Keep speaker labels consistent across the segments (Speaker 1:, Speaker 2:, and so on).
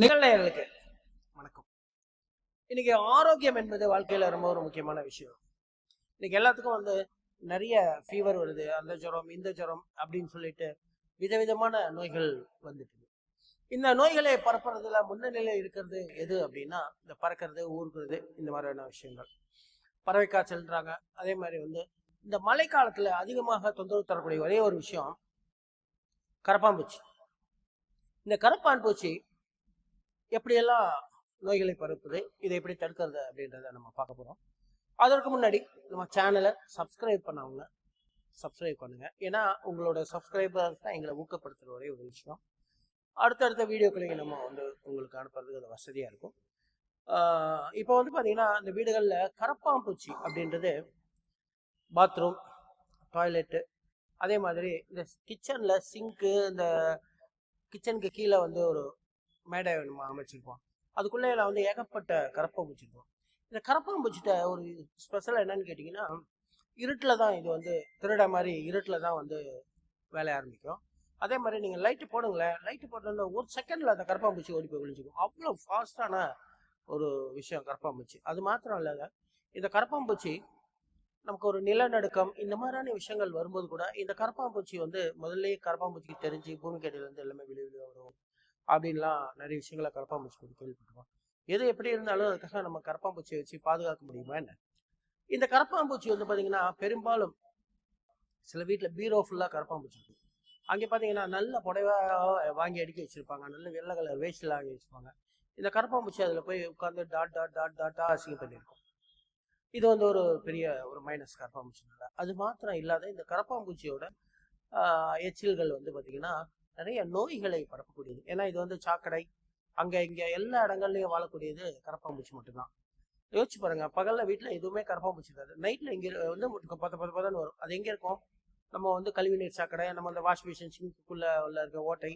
Speaker 1: நிகழ்நேயர்களுக்கு வணக்கம். இன்னைக்கு ஆரோக்கியம் என்பது வாழ்க்கையில் ரொம்ப ஒரு முக்கியமான விஷயம். இன்னைக்கு எல்லாத்துக்கும் வந்து நிறைய ஃபீவர் வருது. அந்த ஜுரம் இந்த ஜுரம் அப்படின்னு சொல்லிட்டு விதவிதமான நோய்கள் வந்துட்டு இந்த நோய்களை பரப்புறதுல முன்னணியில் இருக்கிறது எது அப்படின்னா இந்த பறக்கிறது ஊறுகிறது இந்த மாதிரியான விஷயங்கள். பறவை காய்ச்சல்ன்றாங்க அதே மாதிரி வந்து இந்த மழை அதிகமாக தொந்தரவு தரக்கூடிய ஒரே ஒரு விஷயம் கரப்பான்பூச்சி. இந்த கரப்பான்பூச்சி எப்படியெல்லாம் நோய்களை பரப்புது இதை எப்படி தடுக்கிறது அப்படின்றத நம்ம பார்க்க போகிறோம் அதற்கு முன்னாடி நம்ம சேனலை சப்ஸ்கிரைப் பண்ணவங்க சப்ஸ்கிரைப் பண்ணுங்க. ஏன்னா உங்களோட சப்ஸ்கிரைபர்ஸ் தான் எங்களை ஊக்கப்படுத்துகிற ஒரே ஒரு விஷயம். அடுத்தடுத்த வீடியோக்களையும் நம்ம வந்து உங்களுக்கு அனுப்புறதுக்கு அது வசதியாக இருக்கும். இப்போ வந்து பார்த்தீங்கன்னா இந்த வீடுகளில் கரப்பாம்பூச்சி அப்படின்றது பாத்ரூம் டாய்லெட்டு அதே மாதிரி இந்த கிச்சனில் சிங்க்கு இந்த கிச்சனுக்கு கீழே வந்து ஒரு மேடை நம்ம அமைச்சிருப்போம் அதுக்குள்ளே நான் வந்து ஏகப்பட்ட கரப்பாம்பூச்சி இருக்கும் இந்த கரப்பாம்பூச்சிட்ட ஒரு ஸ்பெஷல் என்னன்னு கேட்டிங்கன்னா இருட்டில் தான் இது வந்து திருட மாதிரி இருட்டில் தான் வந்து வேலை ஆரம்பிக்கும். அதே மாதிரி நீங்கள் லைட்டு போடுங்களேன். லைட்டு போட்டோன்னா ஒரு செகண்டில் அந்த கரப்பாம்பூச்சி ஓடி போய் விழிஞ்சிக்கும் அவ்வளோ ஃபாஸ்டான ஒரு விஷயம் கரப்பாம்பூச்சி அது மாத்திரம் இல்லாத இந்த கரப்பாம்பூச்சி நமக்கு ஒரு நிலநடுக்கம் இந்த மாதிரியான விஷயங்கள் வரும்போது கூட இந்த கரப்பாம்பூச்சி வந்து முதல்ல கரப்பாம்பூச்சிக்கு தெரிஞ்சு பூமிக்கடியிலேருந்து எல்லாமே வெளியே வெளியே வரும் அப்படின்லாம் நிறைய விஷயங்களை கரப்பாம்பூச்சி பற்றி கேள்விப்பட்டிருக்கோம். எது எப்படி இருந்தாலும் அதுக்காக நம்ம கரப்பாம்பூச்சியை வச்சு பாதுகாக்க முடியுமா என்ன? இந்த கரப்பாம்பூச்சி வந்து பார்த்தீங்கன்னா பெரும்பாலும் சில வீட்டில் பீரோ ஃபுல்லாக கரப்பாம்பூச்சி இருக்கும். அங்கே பார்த்தீங்கன்னா நல்ல புடவை வாங்கி அடுக்கி வச்சுருப்பாங்க. நல்ல வெள்ளை கலர் வேஸ்டில் வாங்கி வச்சுருப்பாங்க. இந்த கரப்பாம்பூச்சி அதில் போய் உட்காந்து டாட் டாட் டாட் டாட்டாக அசிங்கம் பண்ணியிருக்கும். இது வந்து ஒரு பெரிய ஒரு மைனஸ் கரப்பாம்பூச்சினால. அது மாத்திரம் இல்லாத இந்த கரப்பாம்பூச்சியோட எச்சில்கள் வந்து பார்த்திங்கன்னா நிறைய நோய்களை பரப்பக்கூடியது. ஏன்னா இது வந்து சாக்கடை அங்கே இங்கே எல்லா இடங்கள்லையும் வாழக்கூடியது கரப்பாம்பூச்சி மட்டும்தான். யோசிச்சு பாருங்க பகலில் வீட்டில் எதுவுமே கரப்பாம்பூச்சி இருக்காது. நைட்டில் இங்கே வந்து பத்து பத்து பதன்னு வரும். அது எங்கே இருக்கும்? நம்ம வந்து கழிவுநீர் சாக்கடை நம்ம அந்த வாஷ் மிஷின் சிங்க்குள்ளே உள்ள இருக்க ஓட்டை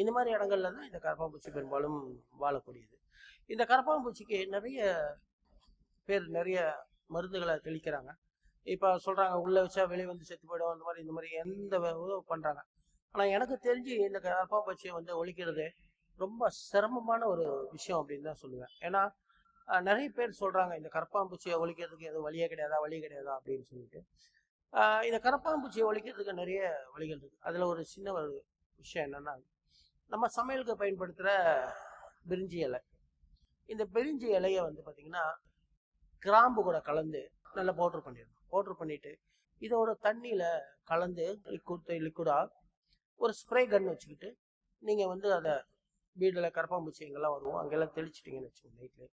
Speaker 1: இந்த மாதிரி இடங்கள்ல தான் இந்த கரப்பாம்பூச்சி பெரும்பாலும் வாழக்கூடியது. இந்த கரப்பாம்பூச்சிக்கு நிறைய பேர் நிறைய மருந்துகளை தெளிக்கிறாங்க. இப்போ சொல்கிறாங்க உள்ளே வச்சா வெளியே வந்து செத்து போயிடும் அந்த மாதிரி இந்த மாதிரி எந்த பண்ணுறாங்க ஆனால் எனக்கு தெரிஞ்சு இந்த கரப்பாம்பூச்சியை வந்து ஒழிக்கிறது ரொம்ப சிரமமான ஒரு விஷயம் அப்படின்னு தான் சொல்லுவேன். ஏன்னா நிறைய பேர் சொல்கிறாங்க இந்த கரப்பாம்பூச்சியை ஒழிக்கிறதுக்கு எதுவும் வழியே கிடையாதா வழி கிடையாதா அப்படின்னு சொல்லிட்டு. இந்த கரப்பாம்பூச்சியை ஒழிக்கிறதுக்கு நிறைய வழிகள் இருக்குது அதில் ஒரு சின்ன ஒரு விஷயம் என்னென்னா நம்ம சமையலுக்கு பயன்படுத்துகிற பிரிஞ்சி இலை. இந்த பிரிஞ்சி இலையை வந்து பார்த்திங்கன்னா கிராம்பு கூட கலந்து நல்லா பவுட்ரு பண்ணிடணும். பவுட்ரு பண்ணிவிட்டு இதோட தண்ணியில் கலந்து லிக்விட் லிக்விடாக ஒரு ஸ்ப்ரே கன் வச்சுக்கிட்டு நீங்கள் வந்து அதை வீட்டில் கரப்பாம்பூச்சி எங்கெல்லாம் வருவோம் அங்கெல்லாம் தெளிச்சிட்டிங்கன்னு வச்சுக்கோங்க நைட்டில்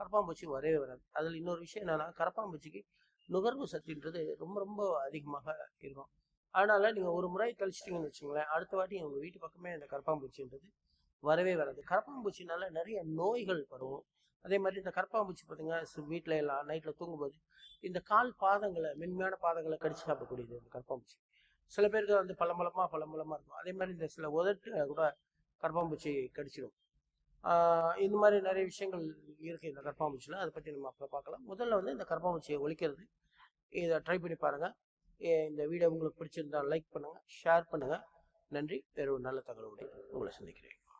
Speaker 1: கரப்பாம்பூச்சி வரவே வராது. அதில் இன்னொரு விஷயம் என்னென்னா கரப்பாம்பூச்சிக்கு நுகர்வு சத்துன்றது ரொம்ப ரொம்ப அதிகமாக இருக்கும். அதனால் நீங்கள் ஒரு முறை தெளிச்சிட்டிங்கன்னு வச்சுங்களேன் அடுத்த வாட்டி உங்கள் வீட்டு பக்கமே அந்த கரப்பாம்பூச்சின்றது வரவே வராது. கரப்பாம்பூச்சினால நிறைய நோய்கள் வரும். அதே மாதிரி இந்த கரப்பாம்பூச்சி பார்த்தீங்கன்னா வீட்டில் எல்லாம் நைட்டில் தூங்கும்போது இந்த கால் பாதங்களை மென்மையான பாதங்களை கடிச்சு சாப்பிடக்கூடியது இந்த கரப்பாம்பூச்சி சில பேருக்கு வந்து பழம்பழமாக பழம்பழமாக இருக்கும். அதே மாதிரி இந்த சில உதட்டு கூட கரப்பாம்பூச்சி கடிச்சிடும். இந்த மாதிரி நிறைய விஷயங்கள் இருக்குது இந்த கரப்பாம்பூச்சியில் அதை பற்றி நம்ம அப்புறம் பார்க்கலாம் முதல்ல வந்து இந்த கரப்பாம்பூச்சியை ஒழிக்கிறது. இதை ட்ரை பண்ணி பாருங்கள் இந்த வீடியோ உங்களுக்கு பிடிச்சிருந்தால் லைக் பண்ணுங்கள் ஷேர் பண்ணுங்கள் நன்றி. வேறு ஒரு நல்ல தகவலோடு உங்களை சந்திக்கிறேன்.